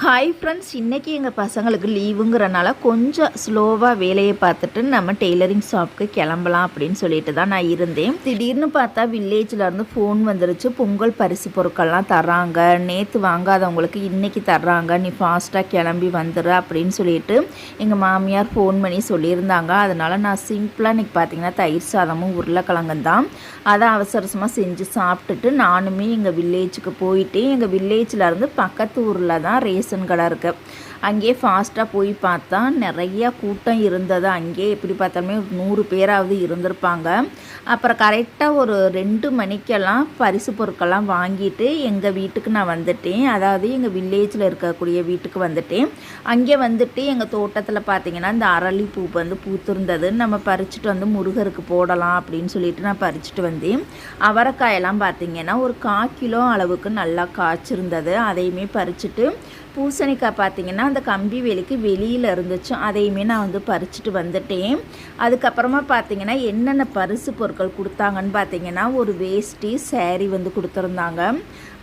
Hi friends இன்றைக்கி எங்கள் பசங்களுக்கு லீவுங்கிறனால கொஞ்சம் ஸ்லோவாக வேலையை பார்த்துட்டு நம்ம டெய்லரிங் ஷாப்புக்கு கிளம்பலாம் அப்படின்னு சொல்லிட்டு தான் நான் இருந்தேன். திடீர்னு பார்த்தா வில்லேஜில் இருந்து ஃபோன் வந்துருச்சு. பொங்கல் பரிசு பொருட்கள்லாம் தர்றாங்க. நேற்று வாங்காதவங்களுக்கு இன்றைக்கி தர்றாங்க. நீ ஃபாஸ்ட்டாக கிளம்பி வந்துடு அப்படின்னு சொல்லிட்டு எங்கள் மாமியார் ஃபோன் பண்ணி சொல்லியிருந்தாங்க. அதனால் நான் சிம்பிளாக இன்றைக்கி பார்த்தீங்கன்னா தயிர் சாதமும் உருளைக்கிழங்கும் தான். அதை அவசரமாக செஞ்சு சாப்பிட்டுட்டு நானுமே எங்கள் வில்லேஜுக்கு போயிட்டு எங்கள் வில்லேஜில் இருந்து பக்கத்து ஊரில் தான் ரேஸ் ரேஷன் கடை இருக்குது அங்கேயே ஃபாஸ்ட்டாக போய் பார்த்தா நிறையா கூட்டம் இருந்தது. அங்கேயே எப்படி பார்த்தாலுமே நூறு பேராவது இருந்திருப்பாங்க. அப்புறம் கரெக்டாக ஒரு ரெண்டு மணிக்கெல்லாம் பரிசு பொருட்கள்லாம் வாங்கிட்டு எங்கள் வீட்டுக்கு நான் வந்துட்டேன். அதாவது எங்கள் வில்லேஜில் இருக்கக்கூடிய வீட்டுக்கு வந்துட்டேன். அங்கே வந்துட்டு எங்கள் தோட்டத்தில் பார்த்தீங்கன்னா இந்த அரளி பூ வந்து பூத்திருந்தது. நம்ம பறிச்சுட்டு வந்து முருகருக்கு போடலாம் அப்படின்னு சொல்லிட்டு நான் பறிச்சுட்டு வந்தேன். அவரைக்காயெல்லாம் பார்த்தீங்கன்னா ஒரு கால் கிலோ அளவுக்கு நல்லா காய்ச்சிருந்தது. அதையுமே பறிச்சுட்டு பூசணிக்காய் பார்த்தீங்கன்னா அந்த கம்பி வேலிக்கு வெளியில் இருந்துச்சும் அதையுமே நான் வந்து பறிச்சுட்டு வந்துட்டேன். அதுக்கப்புறமா பார்த்தீங்கன்னா என்னென்ன பரிசு பொருட்கள் கொடுத்தாங்கன்னு பார்த்தீங்கன்னா ஒரு வேஷ்டி சேரீ வந்து கொடுத்துருந்தாங்க.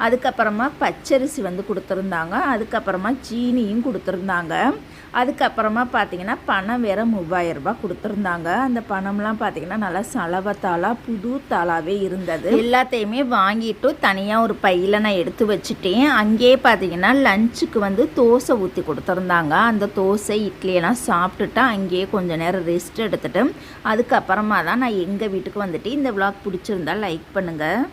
அதுக்கப்புறமா பச்சரிசி வந்து கொடுத்துருந்தாங்க. அதுக்கப்புறமா சீனியும் கொடுத்துருந்தாங்க. அதுக்கப்புறமா பார்த்தீங்கன்னா பணம் வேறு மூவாயிரம் ரூபாய் கொடுத்துருந்தாங்க. அந்த பணம்லாம் பார்த்திங்கன்னா நல்லா சலவத்தாலாக புது தாளாகவே இருந்தது. எல்லாத்தையுமே வாங்கிட்டு தனியாக ஒரு பையில் நான் எடுத்து வச்சுட்டேன். அங்கேயே பார்த்தீங்கன்னா லஞ்சுக்கு வந்து தோசை ஊற்றி கொடுத்துருந்தாங்க. அந்த தோசை இட்லியெல்லாம் சாப்பிட்டுட்டு அங்கேயே கொஞ்சம் நேரம் ரெஸ்ட் எடுத்துட்டு அதுக்கப்புறமா தான் நான் எங்கள் வீட்டுக்கு வந்துட்டு இந்த விளாக் பிடிச்சிருந்தா லைக் பண்ணுங்கள்